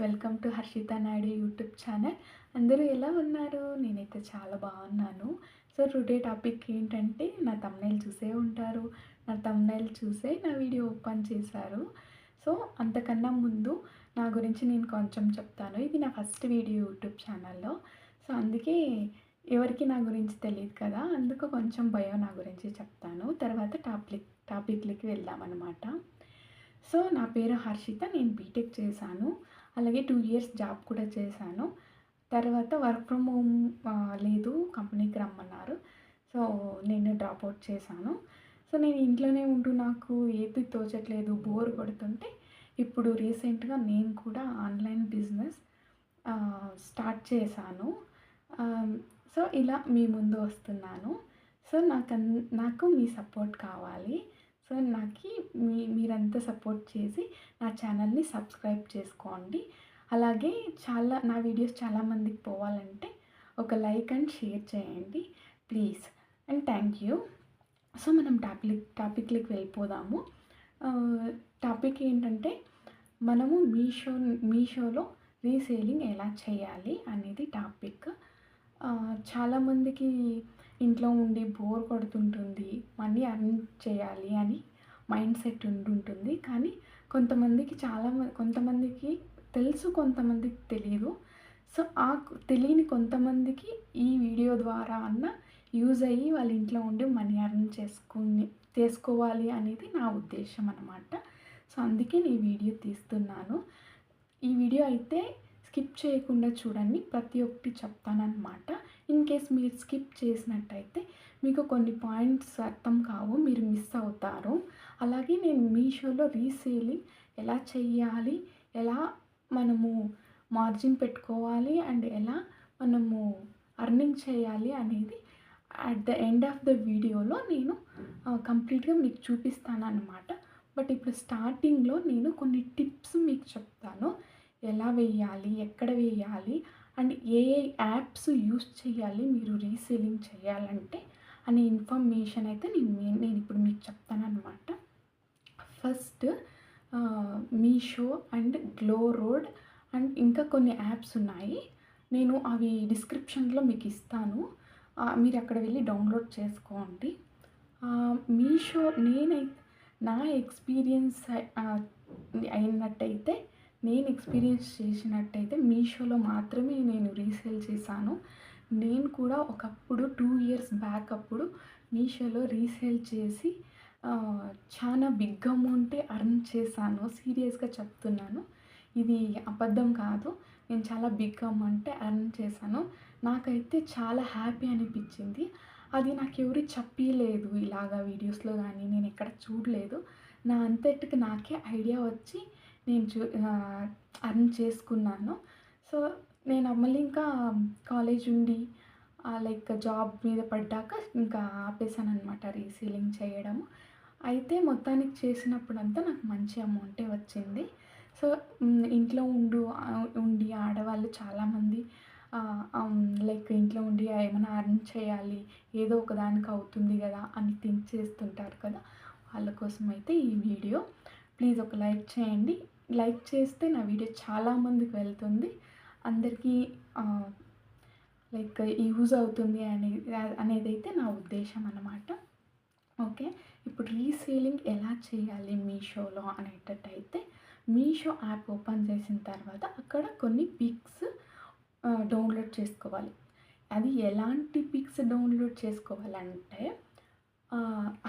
Welcome to Harshita Naidu YouTube channel. అందరూ ఎలా ఉన్నారు? నేనైతే చాలా బాగున్నాను. సో టుడే టాపిక్ ఏంటంటే నా తమ్నైల్ చూసే ఉంటారు. నా తమ్నైల్ చూసే నా వీడియో ఓపెన్ చేశారు. సో అంతకన్నా ముందు నా గురించి నేను కొంచెం చెప్తాను. ఇది నా ఫస్ట్ వీడియో యూట్యూబ్ ఛానల్లో. సో అందుకే ఎవరికి నా గురించి తెలియదు కదా అందుకు కొంచెం భయం నా గురించి చెప్తాను. తర్వాత టాపిక్ టాపిక్లకి వెళ్దామన్నమాట. సో నా పేరు హర్షిత నేను బీటెక్ చేశాను. అలాగే టూ ఇయర్స్ జాబ్ కూడా చేశాను. తర్వాత వర్క్ ఫ్రమ్ హోమ్ లేదు కంపెనీకి రమ్మన్నారు. సో నేను డ్రాప్ అవుట్ చేశాను. సో నేను ఇంట్లోనే ఉంటూ నాకు ఏది తోచట్లేదు బోర్ కొడుతుంటే ఇప్పుడు రీసెంట్గా నేను కూడా ఆన్లైన్ బిజినెస్ స్టార్ట్ చేశాను. సో ఇలా మీ ముందు వస్తున్నాను. సో నాకు నాకు మీ సపోర్ట్ కావాలి. సో నాకు మీ మీరంతా సపోర్ట్ చేసి నా ఛానల్ని సబ్స్క్రైబ్ చేసుకోండి. అలాగే చాలా నా వీడియోస్ చాలామందికి పోవాలంటే ఒక లైక్ అండ్ షేర్ చేయండి please. And thank you. So మనం టాపిక్ టాపిక్లకి వెళ్ళిపోదాము. టాపిక్ ఏంటంటే మనము మీషో మీషోలో రీసేలింగ్ ఎలా చేయాలి అనేది టాపిక్. చాలామందికి ఇంట్లో ఉండి బోర్ కొడుతుంటుంది. మనీ అర్న్ చేయాలి అని మైండ్ సెట్ ఉంటుంటుంది కానీ కొంతమందికి చాలా కొంతమందికి తెలుసు కొంతమందికి తెలియదు సో ఆ తెలియని కొంతమందికి ఈ వీడియో ద్వారా అన్న యూజ్ అయ్యి వాళ్ళ ఇంట్లో ఉండి మనీ అర్న్ చేసుకుని చేసుకోవాలి అనేది నా ఉద్దేశం అనమాట సో అందుకే నేను వీడియో తీస్తున్నాను. ఈ వీడియో అయితే స్కిప్ చేయకుండా చూడండి. ప్రతి ఒక్కటి చెప్తానమాట ఇన్ కేస్ మీరు స్కిప్ చేసినట్టయితే మీకు కొన్ని పాయింట్స్ అర్థం కావు మీరు మిస్ అవుతారు. అలాగే నేను మీషోలో రీసేలింగ్ ఎలా చెయ్యాలి ఎలా మనము మార్జిన్ పెట్టుకోవాలి అండ్ ఎలా మనము అర్నింగ్ చేయాలి అనేది at the end of the వీడియోలో నేను కంప్లీట్గా మీకు చూపిస్తాను అనమాట బట్ ఇప్పుడు స్టార్టింగ్లో నేను కొన్ని టిప్స్ మీకు చెప్తాను. ఎలా వేయాలి ఎక్కడ వేయాలి అండ్ ఏ ఏ యాప్స్ యూస్ చేయాలి మీరు రీసేలింగ్ చేయాలంటే అనే ఇన్ఫర్మేషన్ అయితే నేను నేను ఇప్పుడు మీకు చెప్తాను అనమాట first Meesho and GlowRoad and ఇంకా కొన్ని యాప్స్ ఉన్నాయి. నేను అవి డిస్క్రిప్షన్లో మీకు ఇస్తాను. మీరు అక్కడ వెళ్ళి డౌన్లోడ్ చేసుకోండి. మీషో నేనై నా ఎక్స్పీరియన్స్ అయినట్టయితే నేను ఎక్స్పీరియన్స్ చేసినట్టయితే మీషోలో మాత్రమే నేను రీసేల్ చేశాను. నేను కూడా ఒకప్పుడు టూ ఇయర్స్ బ్యాక్ అప్పుడు మీషోలో రీసేల్ చేసి చాలా బిగ్ అమౌంటే అర్న్ చేశాను. సీరియస్గా చెప్తున్నాను. ఇది అబద్ధం కాదు. నేను చాలా బిగ్ అమౌంటే అర్న్ చేశాను. నాకైతే చాలా హ్యాపీ అనిపించింది. అది నాకు ఎవరు చెప్పలేదు ఇలాగా వీడియోస్లో కానీ నేను ఎక్కడ చూడలేదు. నా అంతటికి నాకే ఐడియా వచ్చి నేను చూ అర్న్ చేసుకున్నాను. సో నేను మళ్ళీ ఇంకా కాలేజ్ ఉండి లైక్ జాబ్ మీద పడ్డాక ఇంకా ఆపేసాను అనమాట రీసీలింగ్ చేయడము. అయితే మొత్తానికి చేసినప్పుడంతా నాకు మంచి అమౌంటే వచ్చింది. సో ఇంట్లో ఉండు ఉండి ఆడవాళ్ళు చాలామంది లైక్ ఇంట్లో ఉండి ఏమైనా అర్న్ చేయాలి ఏదో ఒక దానికి అవుతుంది కదా అని థింక్ చేస్తుంటారు కదా. వాళ్ళ కోసం అయితే ఈ వీడియో. ప్లీజ్ ఒక లైక్ చేయండి. లైక్ చేస్తే నా వీడియో చాలామందికి వెళ్తుంది. అందరికీ లైక్ యూజ్ అవుతుంది అనేది అనేది అయితే నా ఉద్దేశం అన్నమాట. ఓకే? ఇప్పుడు రీసేలింగ్ ఎలా చేయాలి మీషోలో అనేటట్టయితే మీషో యాప్ ఓపెన్ చేసిన తర్వాత అక్కడ కొన్ని పిక్స్ డౌన్లోడ్ చేసుకోవాలి. అది ఎలాంటి పిక్స్ డౌన్లోడ్ చేసుకోవాలంటే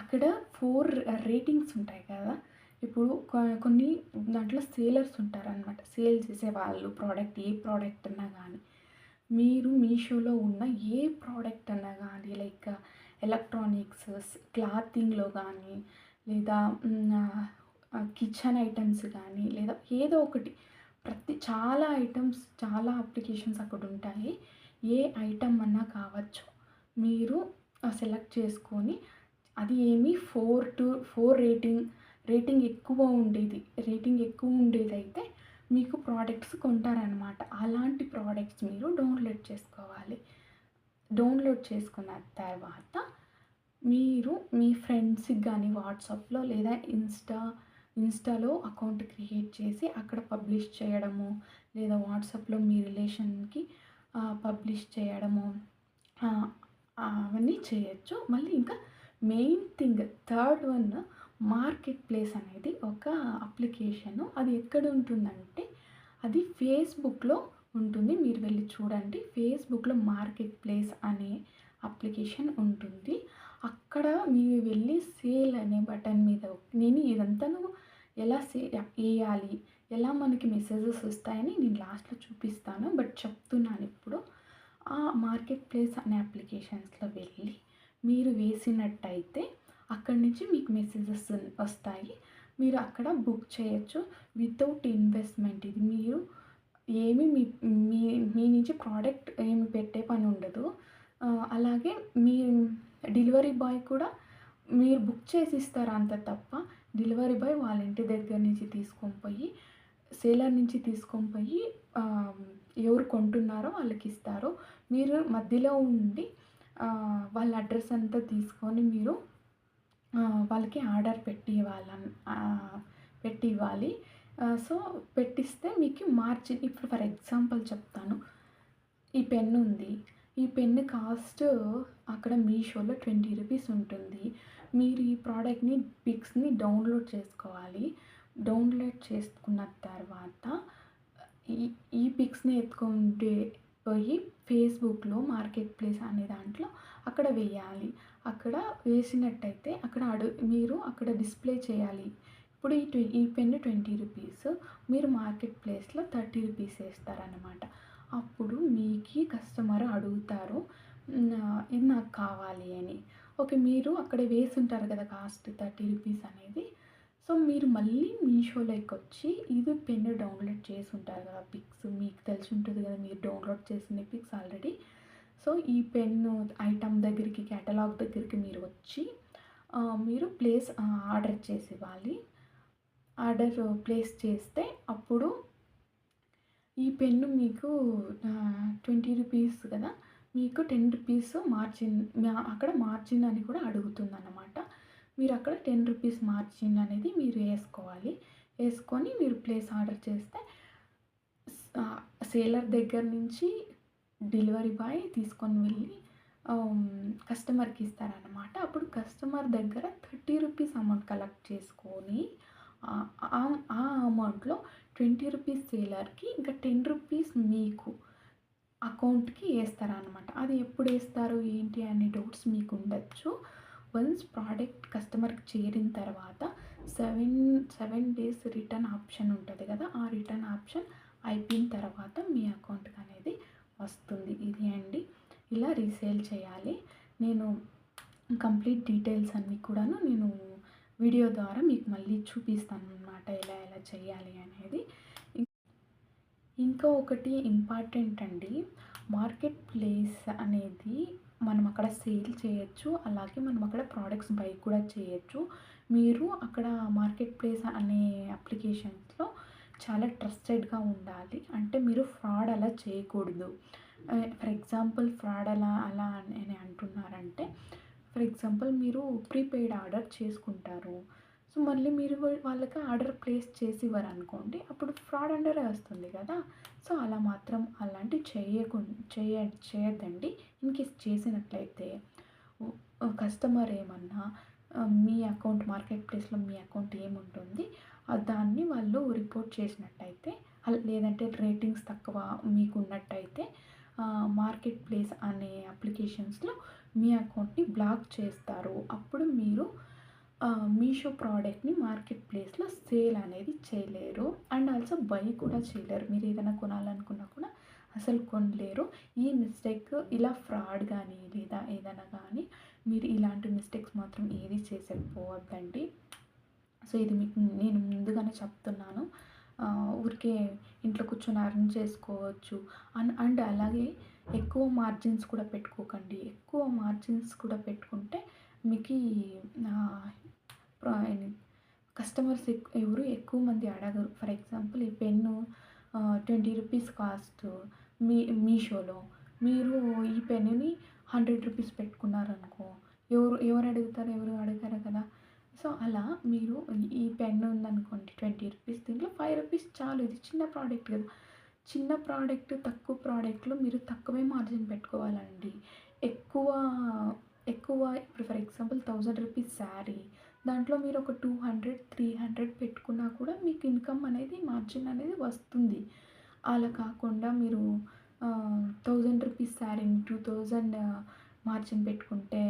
అక్కడ ఫోర్ రేటింగ్స్ ఉంటాయి కదా. ఇప్పుడు కొన్ని దాంట్లో సేలర్స్ ఉంటారనమాట సేల్ చేసే వాళ్ళు ప్రోడక్ట్ ఏ ప్రోడక్ట్ అన్నా కానీ మీరు మీషోలో ఉన్న ఏ ప్రోడక్ట్ అన్నా కానీ లైక్ ఎలక్ట్రానిక్స్ క్లాతింగ్లో కానీ లేదా కిచెన్ ఐటమ్స్ కానీ లేదా ఏదో ఒకటి. ప్రతి చాలా ఐటమ్స్ చాలా అప్లికేషన్స్ అక్కడ ఉంటాయి. ఏ ఐటమ్ అన్నా కావచ్చు. మీరు సెలెక్ట్ చేసుకొని అది ఏమి four to four rating rating ఎక్కువ ఉండేది రేటింగ్ ఎక్కువ ఉండేది అయితే మీకు ప్రోడక్ట్స్ కొంటారనమాట అలాంటి ప్రోడక్ట్స్ మీరు డౌన్లోడ్ చేసుకోవాలి. డౌన్లోడ్ చేసుకున్న తర్వాత మీరు మీ ఫ్రెండ్స్కి కానీ వాట్సాప్లో లేదా ఇన్స్టా ఇన్స్టాలో అకౌంట్ క్రియేట్ చేసి అక్కడ పబ్లిష్ చేయడము లేదా వాట్సాప్లో మీ రిలేషన్కి పబ్లిష్ చేయడము అవన్నీ చేయొచ్చు. మళ్ళీ ఇంకా main thing third one market place అనేది ఒక అప్లికేషను. అది ఎక్కడ ఉంటుందంటే అది ఫేస్బుక్లో ఉంటుంది. మీరు వెళ్ళి చూడండి. ఫేస్బుక్లో మార్కెట్ ప్లేస్ అనే అప్లికేషన్ ఉంటుంది. అక్కడ మీరు వెళ్ళి సేల్ అనే బటన్ మీద నేను ఇదంతాను ఎలా సే వేయాలి ఎలా మనకి మెసేజెస్ వస్తాయని నేను లాస్ట్లో చూపిస్తాను. బట్ చెప్తున్నాను ఇప్పుడు. ఆ మార్కెట్ ప్లేస్ అనే అప్లికేషన్స్లో వెళ్ళి మీరు వేసినట్టయితే అక్కడి నుంచి మీకు మెసేజెస్ వస్తాయి. మీరు అక్కడ బుక్ చేయొచ్చు. Without investment. ఇది మీరు ఏమి మీ మీ మీ నుంచి ప్రోడక్ట్ ఏమి పెట్టే పని ఉండదు. అలాగే మీ డెలివరీ బాయ్ కూడా మీరు బుక్ చేసి ఇస్తారు అంత తప్ప డెలివరీ బాయ్ వాళ్ళ ఇంటి దగ్గర నుంచి తీసుకొని పోయి సేలర్ నుంచి తీసుకొని పోయి ఎవరు కొంటున్నారో వాళ్ళకి ఇస్తారు. మీరు మధ్యలో ఉండి వాళ్ళ అడ్రస్ అంతా తీసుకొని మీరు వాళ్ళకి ఆర్డర్ పెట్టి ఇవ్వాలని పెట్టి ఇవ్వాలి. సో పెట్టిస్తే మీకు మార్జిన్ ఇప్పుడు ఫర్ ఎగ్జాంపుల్ చెప్తాను. ఈ పెన్ ఉంది. ఈ పెన్ కాస్ట్ అక్కడ మీషోలో ట్వంటీ రూపీస్ ఉంటుంది. మీరు ఈ ప్రోడక్ట్ని పిక్స్ని డౌన్లోడ్ చేసుకోవాలి. డౌన్లోడ్ చేసుకున్న తర్వాత ఈ ఈ పిక్స్ని ఎత్తుకుంటే పోయి ఫేస్బుక్లో మార్కెట్ ప్లేస్ అనే దాంట్లో అక్కడ వేయాలి. అక్కడ వేసినట్టయితే అక్కడ అడు మీరు అక్కడ డిస్ప్లే చేయాలి. ఇప్పుడు ఈ ట్వ ఈ పెన్ ట్వంటీ రూపీస్ మీరు మార్కెట్ ప్లేస్లో థర్టీ రూపీస్ వేస్తారనమాట అప్పుడు మీకు కస్టమర్ అడుగుతారు ఇది నాకు కావాలి అని. ఓకే మీరు అక్కడ వేసి ఉంటారు కదా కాస్ట్ థర్టీ రూపీస్ అనేది. సో మీరు మళ్ళీ మీషోలోకి వచ్చి ఇది పెన్ డౌన్లోడ్ చేసి ఉంటారు కదా పిక్స్ మీకు తెలిసి ఉంటుంది కదా మీరు డౌన్లోడ్ చేసిన పిక్స్ ఆల్రెడీ. సో ఈ పెన్ ఐటమ్ దగ్గరికి కేటలాగ్ దగ్గరికి మీరు వచ్చి మీరు ప్లేస్ ఆర్డర్ చేసి ఇవ్వాలి. ఆర్డర్ ప్లేస్ చేస్తే అప్పుడు ఈ పెన్ను మీకు ట్వంటీ రూపీస్ కదా మీకు టెన్ రూపీస్ మార్జిన్ అక్కడ మార్జిన్ అని కూడా అడుగుతుంది అన్నమాట మీరు అక్కడ టెన్ రూపీస్ మార్జిన్ అనేది మీరు వేసుకోవాలి. వేసుకొని మీరు ప్లేస్ ఆర్డర్ చేస్తే సేలర్ దగ్గర నుంచి డెలివరీ బాయ్ తీసుకొని వెళ్ళి కస్టమర్కి ఇస్తారన్నమాట. అప్పుడు కస్టమర్ దగ్గర థర్టీ రూపీస్ అమౌంట్ కలెక్ట్ చేసుకొని ఆ అమౌంట్లో ట్వంటీ రూపీస్ సేలర్కి ఇంకా టెన్ రూపీస్ మీకు అకౌంట్కి వేస్తారనమాట అది ఎప్పుడు వేస్తారు ఏంటి అనే డౌట్స్ మీకు ఉండొచ్చు. వన్స్ ప్రోడక్ట్ కస్టమర్కి చేరిన తర్వాత seven seven days return option ఉంటుంది కదా ఆ రిటర్న్ ఆప్షన్ అయిపోయిన తర్వాత మీ అకౌంట్కి అనేది వస్తుంది. ఇది అండి. ఇలా రీసేల్ చేయాలి. నేను కంప్లీట్ డీటెయిల్స్ అన్నీ కూడాను నేను వీడియో ద్వారా మీకు మళ్ళీ చూపిస్తాను అనమాట ఎలా ఎలా చేయాలి అనేది. ఇంకా ఒకటి ఇంపార్టెంట్ అండి. మార్కెట్ ప్లేస్ అనేది మనం అక్కడ సేల్ చేయొచ్చు అలాగే మనం అక్కడ ప్రోడక్ట్స్ బై కూడా చేయొచ్చు. మీరు అక్కడ మార్కెట్ ప్లేస్ అనే అప్లికేషన్స్లో చాలా ట్రస్టెడ్గా ఉండాలి. అంటే మీరు ఫ్రాడ్ అలా చేయకూడదు. ఫర్ ఎగ్జాంపుల్ ఫ్రాడ్ అలా అలా అని అంటున్నారంటే ఫర్ ఎగ్జాంపుల్ మీరు ప్రీపెయిడ్ ఆర్డర్ చేసుకుంటారు. సో మళ్ళీ మీరు వాళ్ళకి ఆర్డర్ ప్లేస్ చేసి ఇవ్వరు అనుకోండి అప్పుడు ఫ్రాడ్ అండరే వస్తుంది కదా. సో అలా మాత్రం అలాంటివి చేయకు చేయ చేయొద్దండి. ఇన్కేస్ చేసినట్లయితే కస్టమర్ ఏమన్నా మీ అకౌంట్ మార్కెట్ ప్లేస్లో మీ అకౌంట్ ఏముంటుంది దాన్ని వాళ్ళు రిపోర్ట్ చేసినట్టయితే లేదంటే రేటింగ్స్ తక్కువ మీకు ఉన్నట్టయితే మార్కెట్ ప్లేస్ అనే అప్లికేషన్స్లో మీ అకౌంట్ని బ్లాక్ చేస్తారు. అప్పుడు మీరు మీషో ప్రోడక్ట్ని మార్కెట్ ప్లేస్లో సేల్ అనేది చేయలేరు. అండ్ ఆల్సో బై కూడా చేయలేరు. మీరు ఏదైనా కొనాలనుకున్నా కూడా అసలు కొనలేరు. ఈ మిస్టేక్ ఇలా ఫ్రాడ్ కానీ లేదా ఏదైనా కానీ మీరు ఇలాంటి మిస్టేక్స్ మాత్రం ఏది చేసేకపోవద్దండి. సో ఇది మీకు నేను ముందుగానే చెప్తున్నాను. ఊరికే ఇంట్లో కూర్చొని అర్న్ చేసుకోవచ్చు. అండ్ అండ్ అలాగే ఎక్కువ మార్జిన్స్ కూడా పెట్టుకోకండి. ఎక్కువ మార్జిన్స్ కూడా పెట్టుకుంటే మీకు కస్టమర్స్ ఎవరు ఎక్కువ మంది అడగరు. ఫర్ ఎగ్జాంపుల్ ఈ పెన్ను ట్వంటీ రూపీస్ కాస్ట్ మీ మీషోలో. మీరు ఈ పెన్నుని హండ్రెడ్ రూపీస్ పెట్టుకున్నారనుకో ఎవరు ఎవరు అడుగుతారు? ఎవరు అడగరు కదా. సో అలా మీరు ఈ పెన్ ఉందనుకోండి ట్వంటీ రూపీస్ దీంట్లో ఫైవ్ రూపీస్ చాలు. ఇది చిన్న ప్రోడక్ట్ కదా. చిన్న ప్రోడక్ట్ తక్కువ ప్రోడక్ట్లో మీరు తక్కువే మార్జిన్ పెట్టుకోవాలండి. ఎక్కువ ఎక్కువ ఇప్పుడు for example thousand rupees sari దాంట్లో మీరు ఒక టూ హండ్రెడ్ త్రీ హండ్రెడ్ పెట్టుకున్నా కూడా మీకు ఇన్కమ్ అనేది మార్జిన్ అనేది వస్తుంది. అలా కాకుండా మీరు థౌజండ్ రూపీస్ శారీని టూ థౌజండ్ మార్జిన్ పెట్టుకుంటే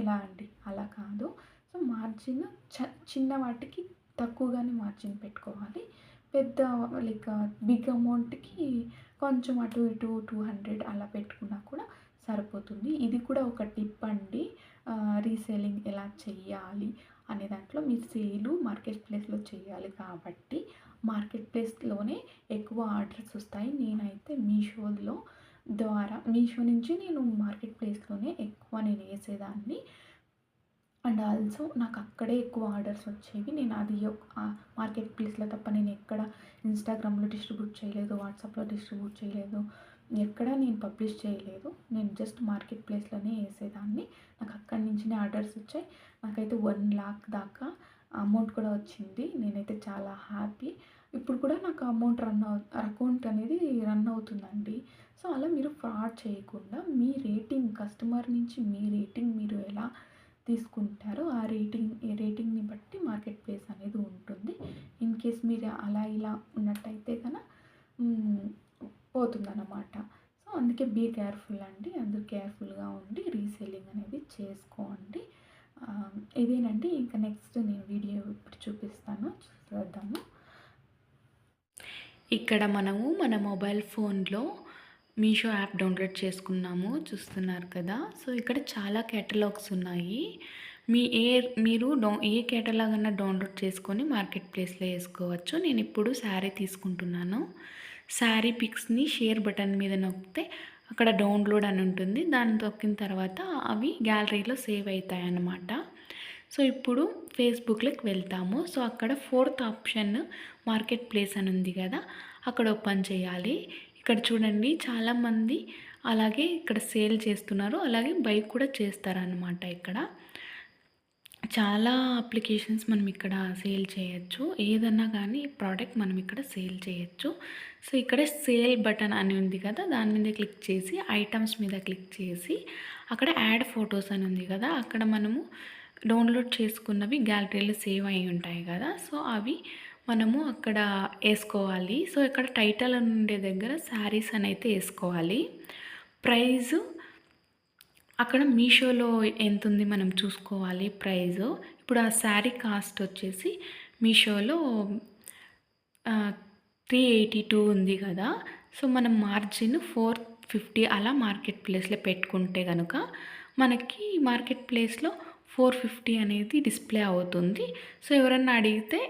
ఎలా అండి? అలా కాదు. సో మార్జిన్ చ చిన్న వాటికి తక్కువగానే మార్జిన్ పెట్టుకోవాలి. పెద్ద లైక్ బిగ్ అమౌంట్కి కొంచెం అటు ఇటు టూ హండ్రెడ్ అలా పెట్టుకున్నా కూడా సరిపోతుంది. ఇది కూడా ఒక టిప్ అండి. రీసేలింగ్ ఎలా చెయ్యాలి అనే దాంట్లో మీరు సేలు మార్కెట్ ప్లేస్లో చేయాలి కాబట్టి మార్కెట్ ప్లేస్లోనే ఎక్కువ ఆర్డర్స్ వస్తాయి. నేనైతే మీషోలో ద్వారా మీషో నుంచి నేను మార్కెట్ ప్లేస్లోనే ఎక్కువ నేను వేసేదాన్ని. అండ్ ఆల్సో నాకు అక్కడే ఎక్కువ ఆర్డర్స్ వచ్చేవి. నేను అది మార్కెట్ ప్లేస్లో తప్ప నేను ఎక్కడ ఇన్స్టాగ్రామ్లో డిస్ట్రిబ్యూట్ చేయలేదు వాట్సాప్లో డిస్ట్రిబ్యూట్ చేయలేదు ఎక్కడ నేను పబ్లిష్ చేయలేదు. నేను జస్ట్ మార్కెట్ ప్లేస్లోనే వేసేదాన్ని. నాకు అక్కడి నుంచినే ఆర్డర్స్ వచ్చాయి. నాకైతే వన్ లాక్ దాకా అమౌంట్ కూడా వచ్చింది. నేనైతే చాలా హ్యాపీ. ఇప్పుడు కూడా నాకు అమౌంట్ రన్ అకౌంట్ అనేది రన్ అవుతుందండి. సో అలా మీరు ఫ్రాడ్ చేయకుండా మీ రేటింగ్ కస్టమర్ నుంచి మీ రేటింగ్ మీరు ఎలా తీసుకుంటారో ఆ రేటింగ్ రేటింగ్ని బట్టి మార్కెట్ ప్లేస్ అనేది ఉంటుంది. ఇన్ కేస్ మీరు అలా ఇలా ఉన్నట్టయితే కనుక పోతుందన్నమాట. సో అందుకే బీ కేర్ఫుల్ అండి. అందరూ కేర్ఫుల్గా ఉండి రీసేలింగ్ అనేది చేసుకోండి. ఇదేనండి. ఇంకా నెక్స్ట్ నేను వీడియో ఇప్పుడు చూపిస్తాను. చూద్దాము. ఇక్కడ మనము మన మొబైల్ ఫోన్లో మీషో యాప్ డౌన్లోడ్ చేసుకున్నాము చూస్తున్నారు కదా. సో ఇక్కడ చాలా కేటలాగ్స్ ఉన్నాయి. మీ ఏ మీరు డౌ ఏ కేటలాగ్ అన్నా డౌన్లోడ్ చేసుకొని మార్కెట్ ప్లేస్లో వేసుకోవచ్చు. నేను ఇప్పుడు శారీ తీసుకుంటున్నాను. శారీ పిక్స్ని షేర్ బటన్ మీద నొక్కితే అక్కడ డౌన్లోడ్ అని ఉంటుంది. దాన్ని తొక్కిన తర్వాత అవి గ్యాలరీలో సేవ్ అవుతాయి అన్నమాట సో ఇప్పుడు ఫేస్బుక్లోకి వెళ్తాము. సో అక్కడ ఫోర్త్ ఆప్షన్ మార్కెట్ ప్లేస్ అని ఉంది కదా అక్కడ ఓపెన్ చేయాలి. ఇక్కడ చూడండి చాలామంది అలాగే ఇక్కడ సేల్ చేస్తున్నారు. అలాగే బైక్ కూడా చేస్తారనమాట ఇక్కడ. చాలా అప్లికేషన్స్ మనం ఇక్కడ సేల్ చేయొచ్చు. ఏదన్నా కానీ ప్రోడక్ట్ మనం ఇక్కడ సేల్ చేయొచ్చు. సో ఇక్కడ సేల్ బటన్ అని ఉంది కదా దాని మీద క్లిక్ చేసి ఐటమ్స్ మీద క్లిక్ చేసి అక్కడ యాడ్ ఫొటోస్ అని ఉంది కదా అక్కడ మనము డౌన్లోడ్ చేసుకున్నవి గ్యాలరీలో సేవ్ అయి ఉంటాయి కదా. సో అవి మనము అక్కడ వేసుకోవాలి. సో ఇక్కడ టైటల్ ఉండే దగ్గర శారీస్ అని అయితే వేసుకోవాలి. ప్రైజు అక్కడ మీషోలో ఎంత ఉంది మనం చూసుకోవాలి ప్రైజు. ఇప్పుడు ఆ శారీ కాస్ట్ వచ్చేసి మీషోలో త్రీ ఎయిటీ టూ ఉంది కదా. సో మనం మార్జిన్ ఫోర్ ఫిఫ్టీ అలా మార్కెట్ ప్లేస్లో పెట్టుకుంటే కనుక మనకి మార్కెట్ ప్లేస్లో ఫోర్ ఫిఫ్టీ అనేది డిస్ప్లే అవుతుంది. సో ఎవరన్నా అడిగితే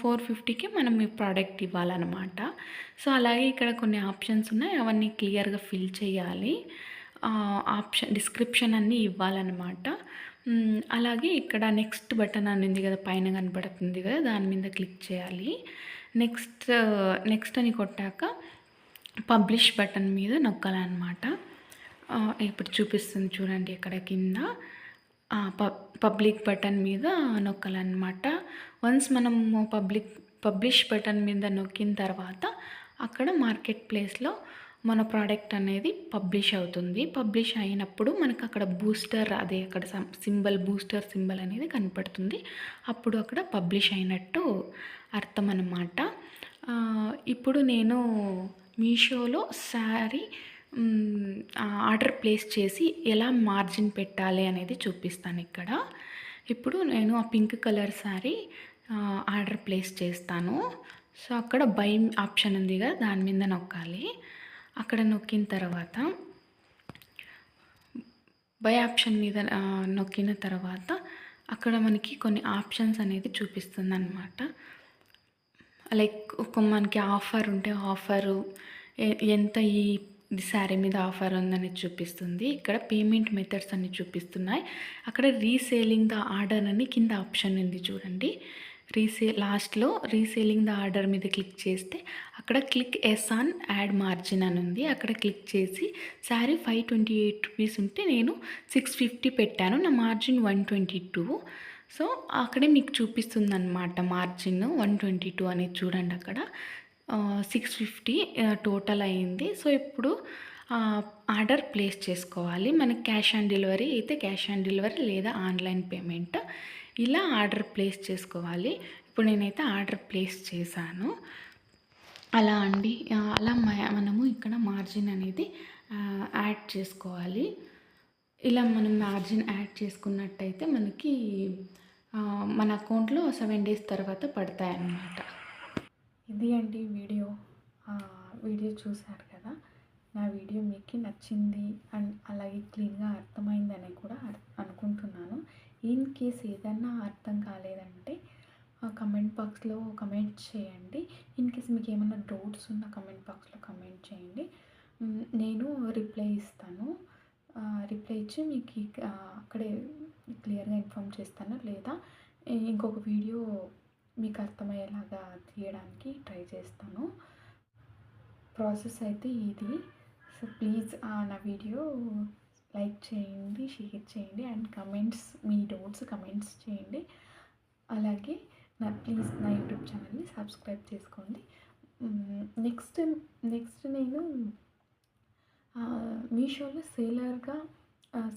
ఫోర్ ఫిఫ్టీకి మనం ఈ ప్రోడక్ట్ ఇవ్వాలన్నమాట. సో అలాగే ఇక్కడ కొన్ని ఆప్షన్స్ ఉన్నాయి. అవన్నీ క్లియర్గా ఫిల్ చేయాలి. ఆప్షన్ డిస్క్రిప్షన్ అన్నీ ఇవ్వాలన్నమాట. అలాగే ఇక్కడ నెక్స్ట్ బటన్ అని ఉంది కదా పైన కనబడుతుంది కదా దాని మీద క్లిక్ చేయాలి. నెక్స్ట్ నెక్స్ట్ అని కొట్టాక పబ్లిష్ బటన్ మీద నొక్కాలన్నమాట. ఇప్పుడు చూపిస్తుంది చూడండి ఇక్కడ కింద. పబ్లిక్ బటన్ మీద నొక్కాలన్నమాట. వన్స్ మనము పబ్లిక్ పబ్లిష్ బటన్ మీద నొక్కిన తర్వాత అక్కడ మార్కెట్ ప్లేస్లో మన ప్రోడక్ట్ అనేది పబ్లిష్ అవుతుంది. పబ్లిష్ అయినప్పుడు మనకు అక్కడ బూస్టర్ అదే అక్కడ సింబల్ బూస్టర్ సింబల్ అనేది కనపడుతుంది. అప్పుడు అక్కడ పబ్లిష్ అయినట్టు అర్థం అన్నమాట ఇప్పుడు నేను మీషోలో శారీ ఆర్డర్ ప్లేస్ చేసి ఎలా మార్జిన్ పెట్టాలి అనేది చూపిస్తాను ఇక్కడ. ఇప్పుడు నేను ఆ pink colour sari order place చేస్తాను. సో అక్కడ బై ఆప్షన్ ఉంది కదా దాని మీద నొక్కాలి. అక్కడ నొక్కిన తర్వాత బై ఆప్షన్ మీద నొక్కిన తర్వాత అక్కడ మనకి కొన్ని ఆప్షన్స్ అనేది చూపిస్తుంది అనమాట లైక్ ఒక మనకి ఆఫర్ ఉంటే ఆఫరు ఎంత ఈ శారీ మీద ఆఫర్ ఉందని చూపిస్తుంది. ఇక్కడ పేమెంట్ మెథడ్స్ అన్ని చూపిస్తున్నాయి. అక్కడ రీసేలింగ్ ద ఆర్డర్ అని కింద ఆప్షన్ ఉంది చూడండి. రీసే లాస్ట్లో రీసేలింగ్ ద ఆర్డర్ మీద క్లిక్ చేస్తే అక్కడ click yes on add margin అని ఉంది. అక్కడ క్లిక్ చేసి sari five twenty eight rupees ఉంటే నేను సిక్స్ ఫిఫ్టీ పెట్టాను. నా margin one twenty two. So అక్కడే మీకు చూపిస్తుంది అనమాట మార్జిన్ వన్ ట్వంటీ టూ అనేది చూడండి అక్కడ. సిక్స్ ఫిఫ్టీ టోటల్ అయింది సో ఇప్పుడు ఆర్డర్ ప్లేస్ చేసుకోవాలి. మనకి క్యాష్ ఆన్ డెలివరీ అయితే క్యాష్ ఆన్ డెలివరీ లేదా ఆన్లైన్ పేమెంట్ ఇలా ఆర్డర్ ప్లేస్ చేసుకోవాలి. ఇప్పుడు నేనైతే ఆర్డర్ ప్లేస్ చేశాను. అలా అండి. అలా మ- మనము ఇక్కడ మార్జిన్ అనేది యాడ్ చేసుకోవాలి. ఇలా మనం మార్జిన్ యాడ్ చేసుకున్నట్టయితే మనకి మన అకౌంట్లో సెవెన్ డేస్ తర్వాత పడతాయి అన్నమాట ఇది అండి వీడియో. వీడియో చూశారు కదా? నా వీడియో మీకు నచ్చింది అండ్ అలాగే క్లీన్గా అర్థమైందని కూడా అర్- అనుకుంటున్నాను. ఇన్ కేస్ ఏదన్నా అర్థం కాలేదంటే కమెంట్ బాక్స్లో కమెంట్ చేయండి. ఇన్ కేస్ మీకు ఏమైనా డౌట్స్ ఉన్న కమెంట్ బాక్స్లో కమెంట్ చేయండి. నేను రిప్లై ఇస్తాను. రిప్లై ఇచ్చి మీకు అక్కడే క్లియర్గా ఇన్ఫామ్ చేస్తాను. లేదా ఇంకొక వీడియో మీకు అర్థమయ్యేలాగా తీయడానికి ట్రై చేస్తాను. ప్రాసెస్ అయితే ఇది. సో ప్లీజ్ నా వీడియో లైక్ చేయండి షేర్ చేయండి అండ్ కమెంట్స్ మీ డౌట్స్ కమెంట్స్ చేయండి. అలాగే నా ప్లీజ్ నా యూట్యూబ్ ఛానల్ని సబ్స్క్రైబ్ చేసుకోండి. నెక్స్ట్ నెక్స్ట్ నేను మీషోలో సేలర్గా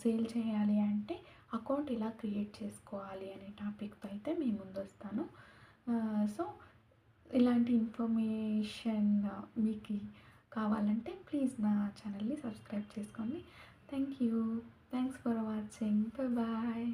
సేల్ చేయాలి అంటే అకౌంట్ ఎలా క్రియేట్ చేసుకోవాలి అనే టాపిక్తో అయితే మీ ముందు వస్తాను సో ఇలాంటి ఇన్ఫర్మేషన్ మీకు కావాలంటే ప్లీజ్ నా ఛానల్ని సబ్స్క్రైబ్ చేసుకోండి. Thank you. Thanks for watching. Bye